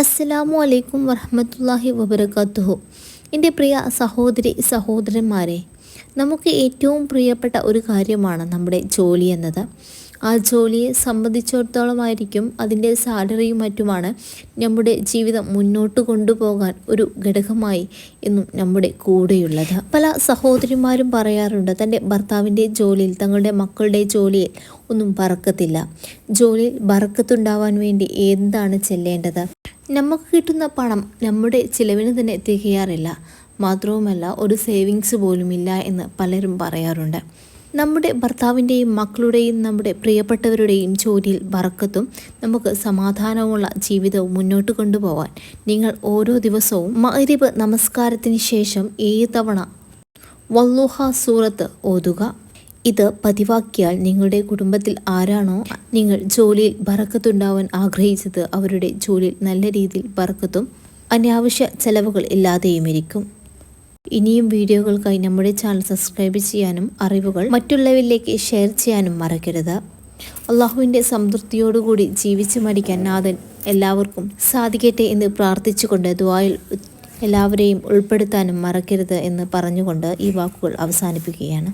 അസ്സലാമു അലൈക്കും വറഹമത്തല്ലാഹി വബർക്കാത്തുഹു എന്റെ പ്രിയ സഹോദരി സഹോദരന്മാരെ നമുക്ക് ഏറ്റവും പ്രിയപ്പെട്ട ഒരു കാര്യമാണ് നമ്മുടെ ജോലി എന്നത്. ആ ജോലിയെ സംബന്ധിച്ചിടത്തോളമായിരിക്കും അതിന്റെ സാലറിയും മറ്റുമാണ് നമ്മുടെ ജീവിതം മുന്നോട്ട് കൊണ്ടുപോകാൻ ഒരു ഘടകമായി എന്നും നമ്മുടെ കൂടെയുള്ളത്. പല സഹോദരിമാരും പറയാറുണ്ട് തന്റെ ഭർത്താവിന്റെ ജോലിയിൽ തങ്ങളുടെ മക്കളുടെ ജോലിയിൽ ഒന്നും പറക്കത്തില്ല ജോലിയിൽ ബറക്കത്തുണ്ടാവാൻ വേണ്ടി എന്താണ് ചെല്ലേണ്ടത്? നമുക്ക് കിട്ടുന്ന പണം നമ്മുടെ ചിലവിന് തന്നെ തികയാറില്ല. മാത്രവുമല്ല ഒരു സേവിങ്സ് പോലുമില്ല എന്ന് പലരും പറയാറുണ്ട്. നമ്മുടെ ഭർത്താവിന്റെയും മക്കളുടെയും നമ്മുടെ പ്രിയപ്പെട്ടവരുടെയും ജോലിയിൽ ബറക്കത്തും നമുക്ക് സമാധാനമുള്ള ജീവിതവും മുന്നോട്ട് കൊണ്ടുപോകാൻ നിങ്ങൾ ഓരോ ദിവസവും മഹരിബ് നമസ്കാരത്തിന് ശേഷം ഏതവണ തവണ വല്ലുഹ സൂറത്ത് ഓതുക? ഇത് പതിവാക്കിയാൽ നിങ്ങളുടെ കുടുംബത്തിൽ ആരാണോ നിങ്ങൾ ജോലിയിൽ ബറക്കത്തുണ്ടാവാൻ ആഗ്രഹിച്ചത് അവരുടെ ജോലിയിൽ നല്ല രീതിയിൽ ബറക്കത്തും അനാവശ്യ ചെലവുകൾ ഇല്ലാതെയും ഇരിക്കും ഇനിയും വീഡിയോകൾക്കായി നമ്മുടെ ചാനൽ സബ്സ്ക്രൈബ് ചെയ്യാനും അറിവുകൾ മറ്റുള്ളവരിലേക്ക് ഷെയർ ചെയ്യാനും മറക്കരുത്. അള്ളാഹുവിന്റെ സംതൃപ്തിയോടുകൂടി ജീവിച്ചു മരിക്കാൻ നാഥൻ എല്ലാവർക്കും സാധിക്കട്ടെ എന്ന് പ്രാർത്ഥിച്ചുകൊണ്ട് ദ്വായിൽ എല്ലാവരെയും ഉൾപ്പെടുത്താനും മറക്കരുത് എന്ന് പറഞ്ഞുകൊണ്ട് ഈ വാക്കുകൾ അവസാനിപ്പിക്കുകയാണ്.